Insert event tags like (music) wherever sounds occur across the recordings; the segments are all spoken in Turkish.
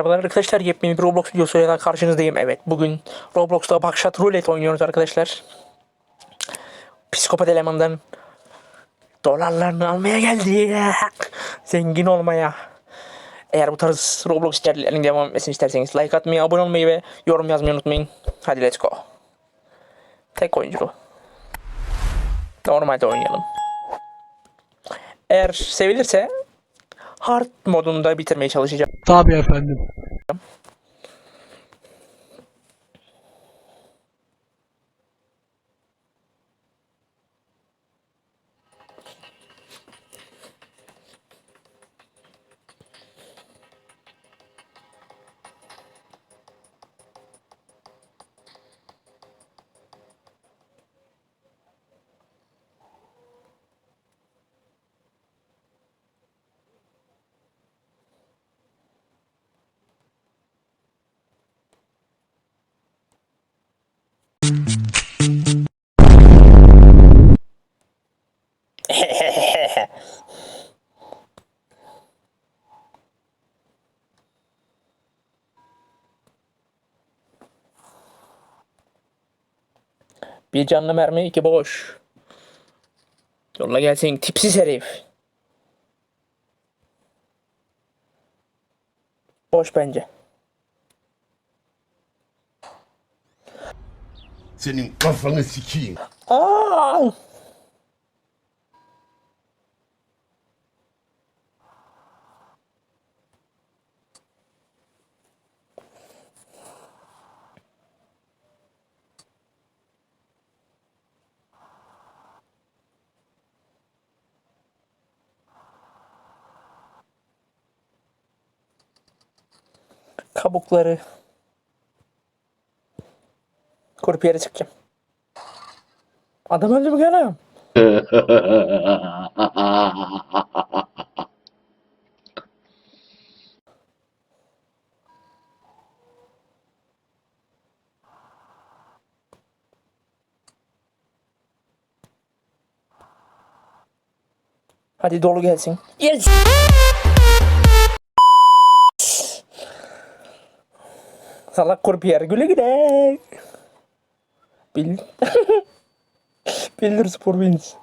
Merhabalar arkadaşlar yepyeni bir Roblox videosuyla karşınızdayım. Evet bugün Roblox'ta Bakşat Roulette oynuyoruz arkadaşlar. Psikopat elemandan dolarlarını almaya geldi. (laughs) Zengin olmaya. Eğer bu tarz Roblox içeriklerinin devam etmesini isterseniz like atmayı, abone olmayı ve yorum yazmayı unutmayın. Hadi let's go. Tek oyuncu. Normalde oynayalım. Eğer sevilirse hard modunda bitirmeye çalışacağım. Tabii efendim. Bir canlı mermi, iki boş. Yolla gelsin tipsiz herif. Boş bence. Senin kafanı sikeyim. Aa! Kabukları. Kurpiyere çıkacağım. Adam öldü mü gene? Hadi dolu gelsin. Yes! Salak kurpiyer güle güle. Bil... (laughs) Bildir Spor Wins.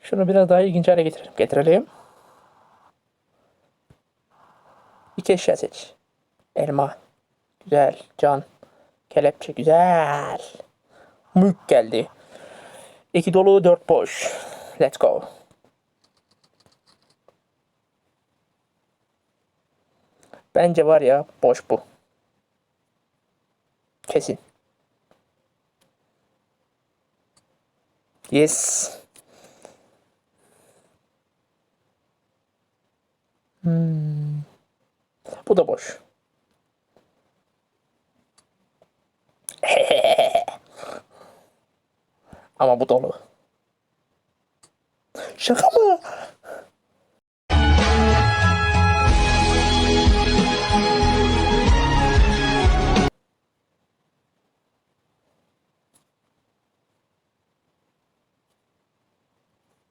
Şunu biraz daha ilginç hale getirelim. Getirelim. İki eşya seç. Elma. Güzel. Can. Kelepçe. Güzel. Mük geldi. İki dolu, dört boş. Let's go. Bence var ya boş bu. Kesin. Yes. Hmm. Bu da boş. (laughs) 阿们不懂了什么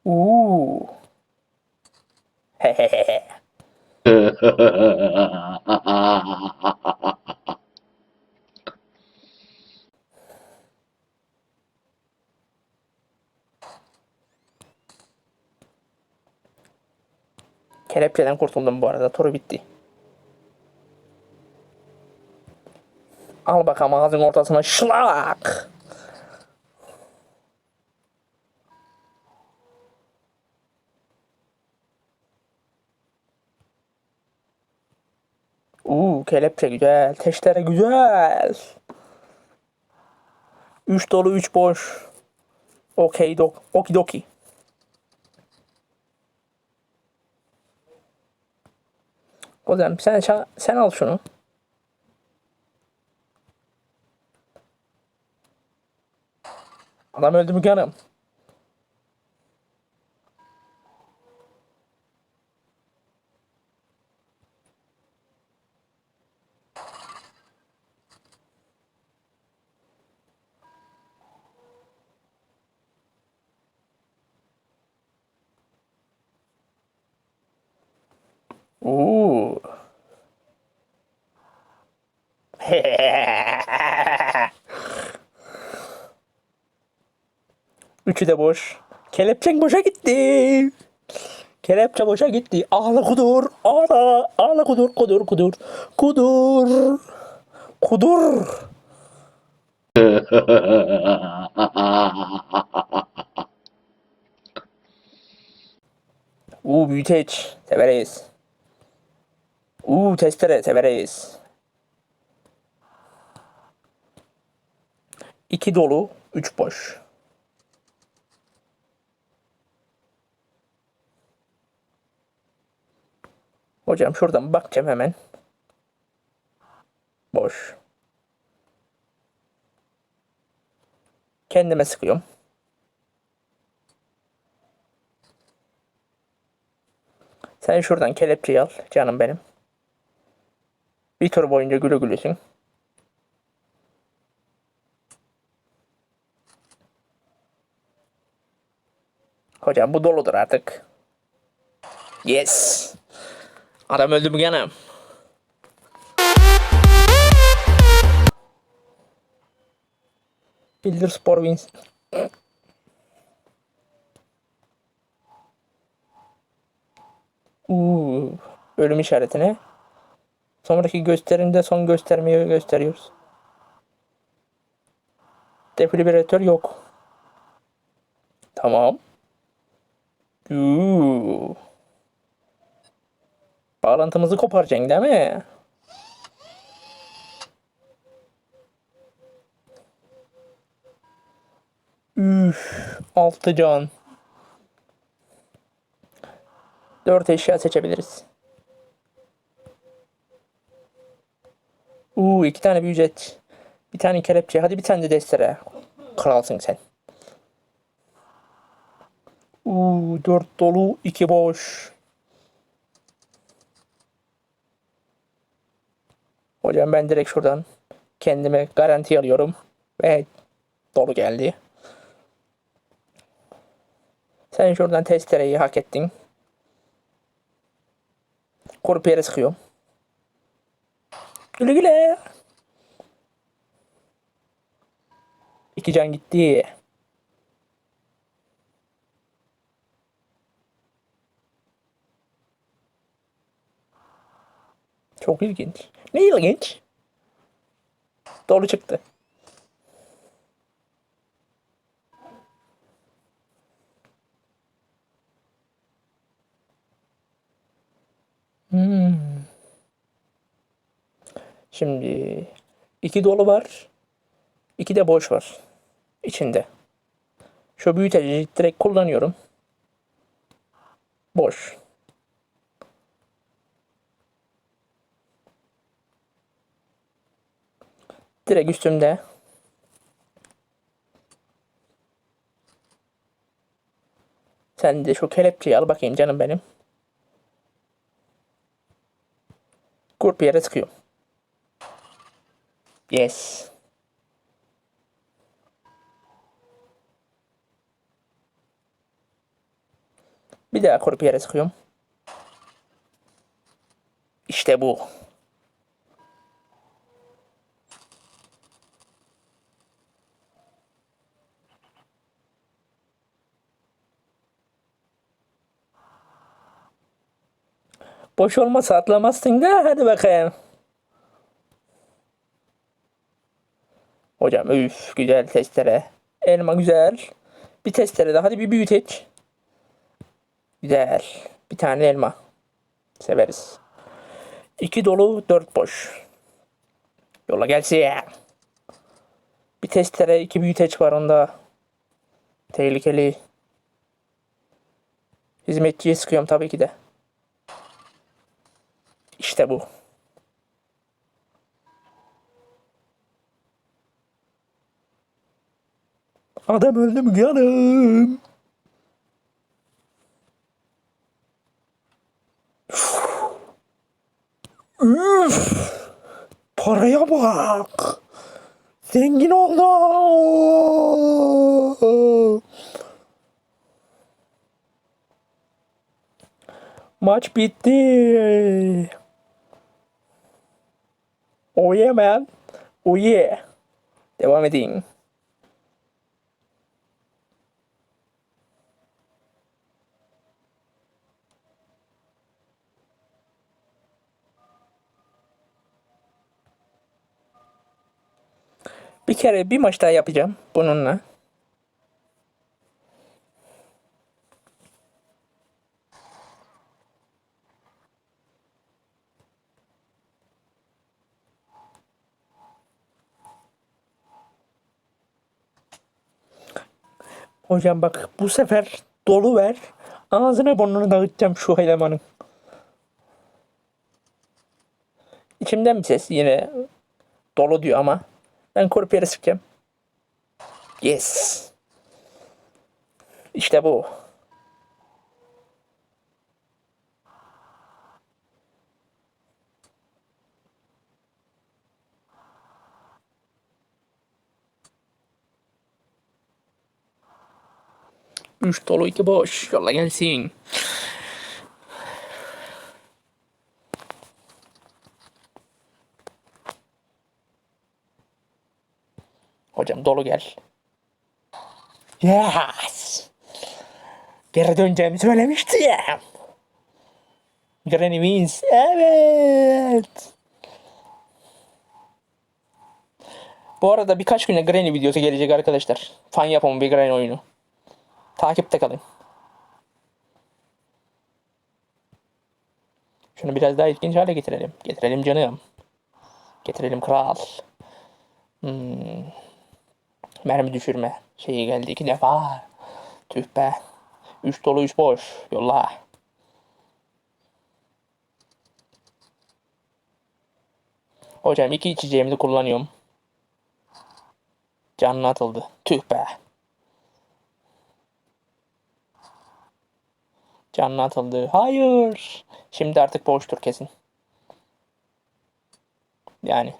五嘿嘿嘿嘿。啊啊啊啊啊啊 Kelepçeden kurtuldum bu arada. Turu bitti. Al bakalım ağzın ortasına şlak. Uuu kelepçe güzel. Teştere güzel. 3 dolu 3 boş. Okey dok. Okidoki. Golem sen, sen al şunu. Adam öldü mü canım? Oo. Üçü de boş. Kelepçen boşa gitti. Kelepçe boşa gitti. Ağla kudur. Ağla. Ağla kudur. Kudur kudur. Kudur. Kudur. (laughs) Uuu büyüteç. Severiz. Uuu testere severiz. İki dolu, üç boş. Hocam şuradan bakacağım hemen. Boş. Kendime sıkıyorum. Sen şuradan kelepçeyi al canım benim. Bir tur boyunca güle gülesin. Hocam bu doludur artık. Yes. Adam öldü mü gene? Bildir Spor wins. Uuu. Ölüm işaretine. Sonraki gösterimde son göstermeyi gösteriyoruz. Defibrilatör yok. Tamam. Uuu. Bağlantımızı koparacaksın değil mi? Üf, altı can. Dört eşya seçebiliriz. Uuu iki tane büyücet. Bir tane kelepçe. Hadi bir tane de destere. Kralsın sen. Uuu dört dolu iki boş. Hocam ben direkt şuradan kendime garanti alıyorum. Ve dolu geldi. Sen şuradan testereyi hak ettin. Korup yere sıkıyorum. Güle güle. İki can gitti. Çok ilginç. Ne ilginç? Dolu çıktı. Hmm. Şimdi iki dolu var. iki de boş var. içinde. Şu büyüteci direkt kullanıyorum. Boş. Direkt üstümde. Sen de şu kelepçeyi al bakayım canım benim. Grup yere sıkıyorum. Yes. Bir daha kurup yere sıkıyorum. İşte bu. Boş olmasa atlamazsın da hadi bakayım. Hocam üf güzel testere. Elma güzel. Bir testere daha hadi bir büyüteç. Güzel. Bir tane elma. Severiz. İki dolu dört boş. Yola gelsin. Bir testere iki büyüteç var onda. Tehlikeli. Hizmetçiye sıkıyorum tabii ki de. İşte bu. Adam öldü mü canım? Üf! Paraya bak. Zengin oldum. Maç bitti. Oh yeah man. Oh yeah. Devam edin. Bir kere bir maç daha yapacağım bununla. Hocam bak bu sefer dolu ver. Ağzına burnunu dağıtacağım şu elemanın. İçimden bir ses yine dolu diyor ama ben korup yere sıkacağım. Yes. İşte bu. Üç dolu iki boş. Yolla gelsin. Hocam dolu gel. Yes. Geri döneceğimi söylemiştim. Granny wins. Evet. Bu arada birkaç güne Granny videosu gelecek arkadaşlar. Fan yapımı bir Granny oyunu. Takipte kalın. Şunu biraz daha ilginç hale getirelim. Getirelim canım. Getirelim kral. Hmm. Mermi düşürme şeyi geldi iki defa. Tüh be. Üç dolu üç boş. Yolla. Hocam iki içeceğimi de kullanıyorum. Canına atıldı. Tüh be. Canına atıldı. Hayır. Şimdi artık boştur kesin. Yani.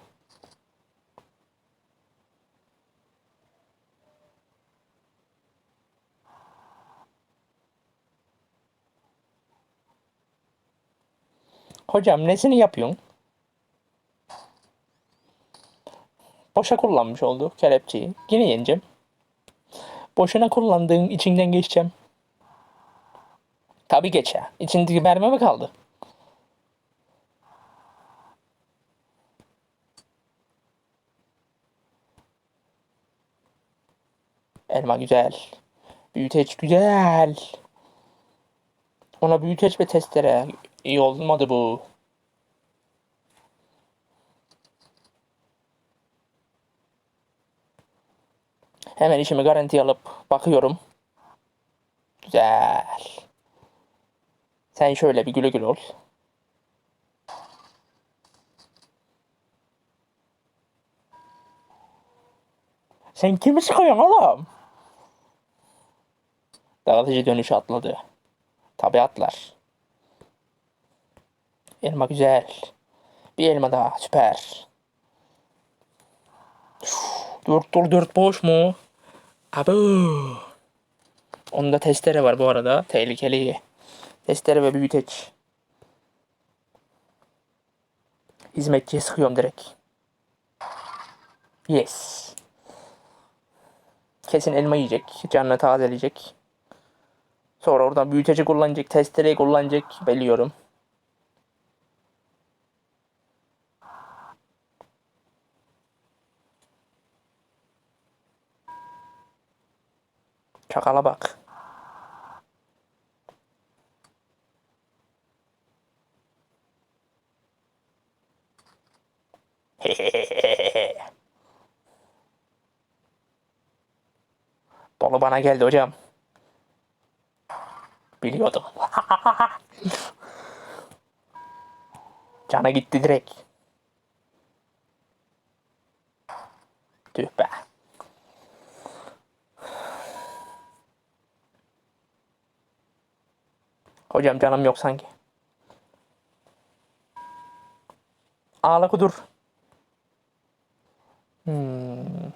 Hocam nesini yapıyorsun? Boşa kullanmış oldu kelepçeyi. Yine yeneceğim. Boşuna kullandığın içinden geçeceğim. Tabii geç ya. İçindeki mermi mi kaldı? Elma güzel. Büyüteç güzel. Ona büyüteç ve testere. İyi olmadı bu. Hemen işimi garanti alıp bakıyorum. Güzel. Sen şöyle bir güle güle ol. Sen kimi sıkıyorsun oğlum? Dağıtıcı dönüş atladı. Tabi atlar. Elma güzel. Bir elma daha süper. Dört dolu dört boş mu? Abu. Onda testere var bu arada. Tehlikeli. Testere ve büyüteç. Hizmetçiye sıkıyorum direkt. Yes. Kesin elma yiyecek. Canını tazeleyecek. Sonra oradan büyüteci kullanacak. Testereyi kullanacak. Biliyorum. Çakala bak. (laughs) Dolu bana geldi hocam. Biliyordum. (laughs) Cana gitti direkt. Tüh be. Hocam canım yok sanki. Ağla kudur. Hmm.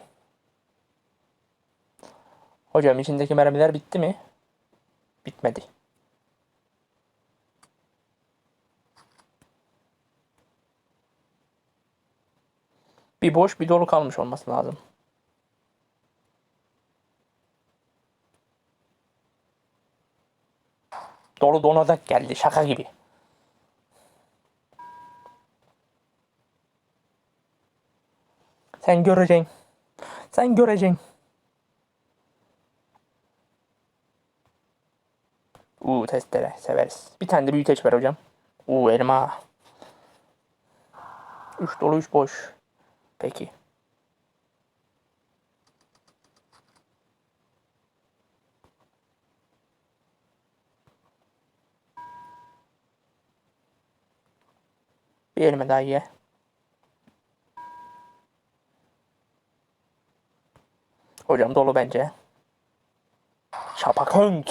Hocam içindeki mermiler bitti mi? Bitmedi. Bir boş bir dolu kalmış olması lazım. Dolu donadak geldi şaka gibi. Sen göreceksin. Sen göreceksin. Uuu testere severiz. Bir tane de büyüteç ver hocam. Uuu elma. Üç dolu üç boş. Peki. Bir elime daha ye. Hocam dolu bence. Şapak hönt.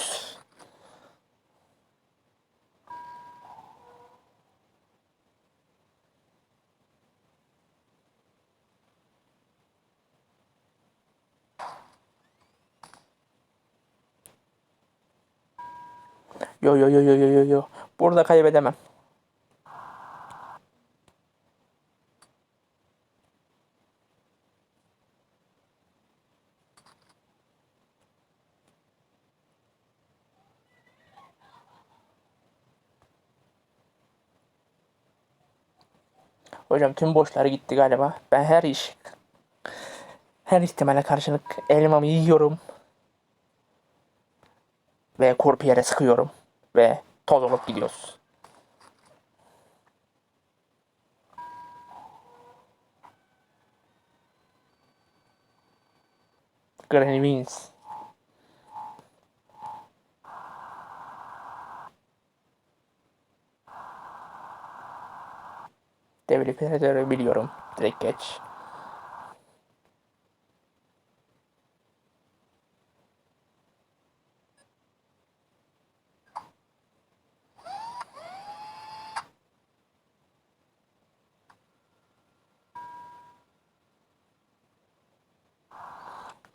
Yo yo yo yo yo yo yo. Burada kaybedemem. Hocam tüm boşları gitti galiba. Ben her iş her ihtimale karşılık elmamı yiyorum. Ve kurpiyere sıkıyorum. Ve toz olup gidiyoruz. Granny Beans. Devli Predator'ı biliyorum. Direkt geç.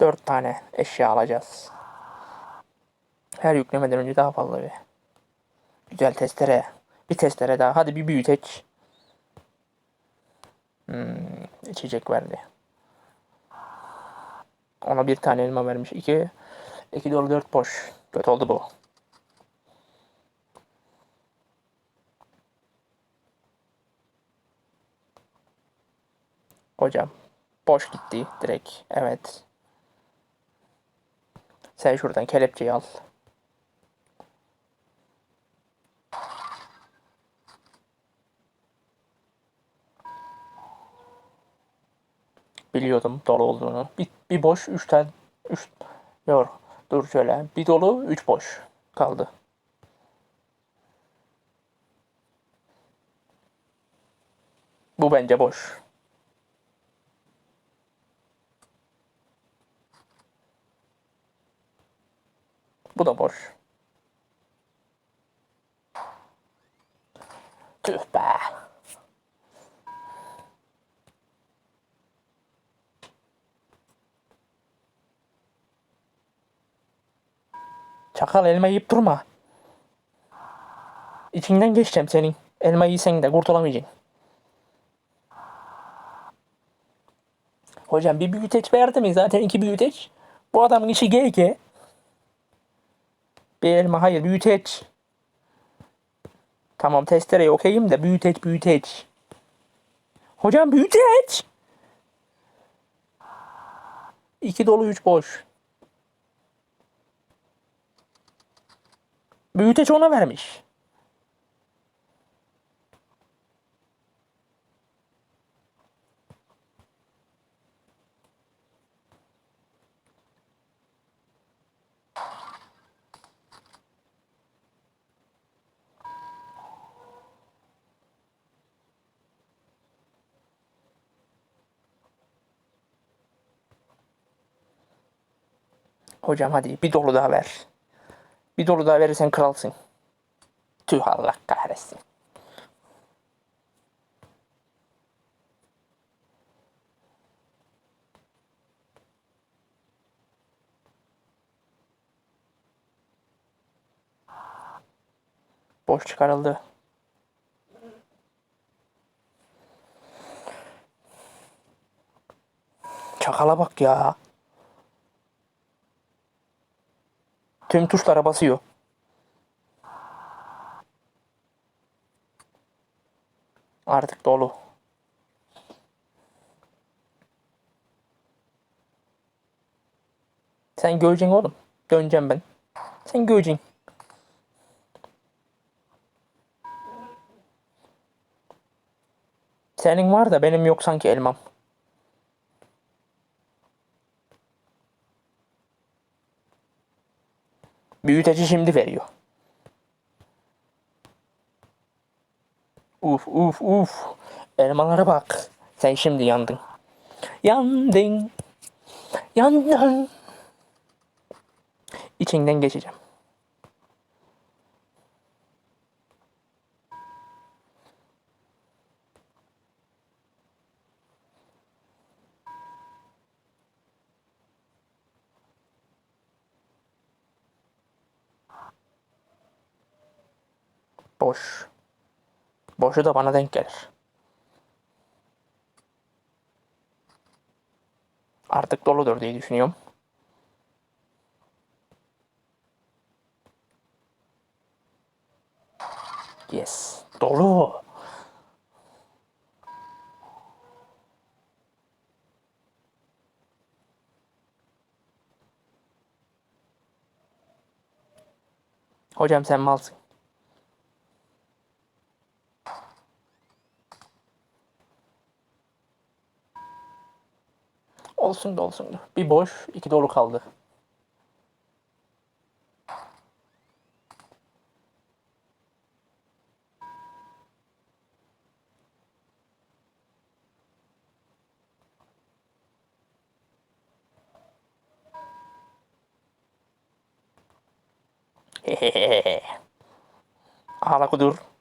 Dört tane eşya alacağız. Her yüklemeden önce daha fazla bir. Güzel testere. Bir testere daha. Hadi bir büyüteç. Hmm, içecek verdi. Ona bir tane elma vermiş. İki, iki dolu dört boş. Kötü oldu bu. Hocam boş gitti direkt. Evet. Sen şuradan kelepçeyi al. Biliyordum dolu olduğunu. Bir, bir boş, üç tane, üç, yok dur şöyle. Bir dolu, üç boş kaldı. Bu bence boş. Bu da boş. Tüh be. Çakal elma yiyip durma. İçinden geçeceğim senin. Elma yiysen de kurtulamayacaksın. Hocam bir büyüteç verdi mi? Zaten iki büyüteç. Bu adamın işi GG. Bir elma hayır büyüteç. Tamam testereye okeyim de büyüteç büyüteç. Hocam büyüteç. İki dolu üç boş. Büyüteç ona vermiş. Hocam hadi bir dolu daha ver. Bir dolu daha verirsen kralsın. Tüh Allah kahretsin. Boş çıkarıldı. Çakala bak ya. Tüm tuşlara basıyor. Artık dolu. Sen göreceksin oğlum. Döneceğim ben. Sen göreceksin. Senin var da benim yok sanki elmam. Büyüteci şimdi veriyor. Uf uf uf. Elmalara bak. Sen şimdi yandın. Yandın. Yandın. İçinden geçeceğim. Boş. Boşu da bana denk gelir. Artık doludur diye düşünüyorum. Yes. Dolu. Hocam sen malsın. Olsun da olsun da. Bir boş, iki dolu kaldı. Hehehe. Ağla kudur.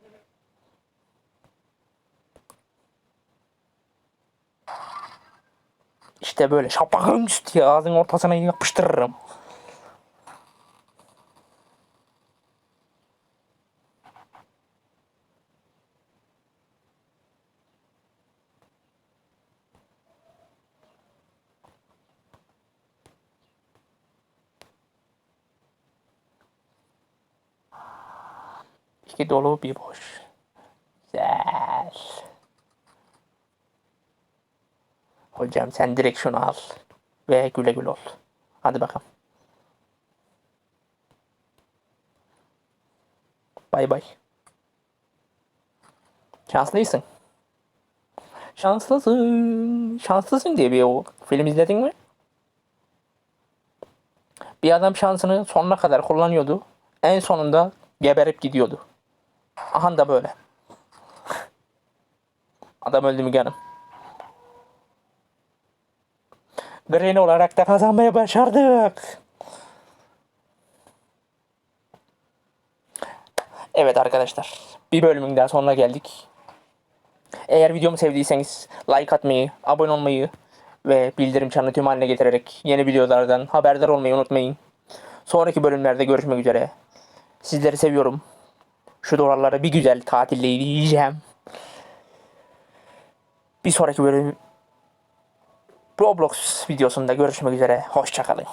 İşte böyle şapakın üstü ağzının ortasına yapıştırırım. İki dolu bir boş. Güzel. Hocam sen direkt şunu al. Ve güle güle ol. Hadi bakalım. Bay bay. Şanslıysın. Şanslısın. Şanslısın diye bir o film izledin mi? Bir adam şansını sonuna kadar kullanıyordu. En sonunda geberip gidiyordu. Aha da böyle. Adam öldü mü canım? Green olarak da kazanmaya başardık. Evet arkadaşlar. Bir bölümün daha sonuna geldik. Eğer videomu sevdiyseniz like atmayı, abone olmayı ve bildirim çanını tüm haline getirerek yeni videolardan haberdar olmayı unutmayın. Sonraki bölümlerde görüşmek üzere. Sizleri seviyorum. Şu dolarları bir güzel tatilleyeceğim. Bir sonraki bölüm Roblox videosunda görüşmek üzere. Hoşçakalın.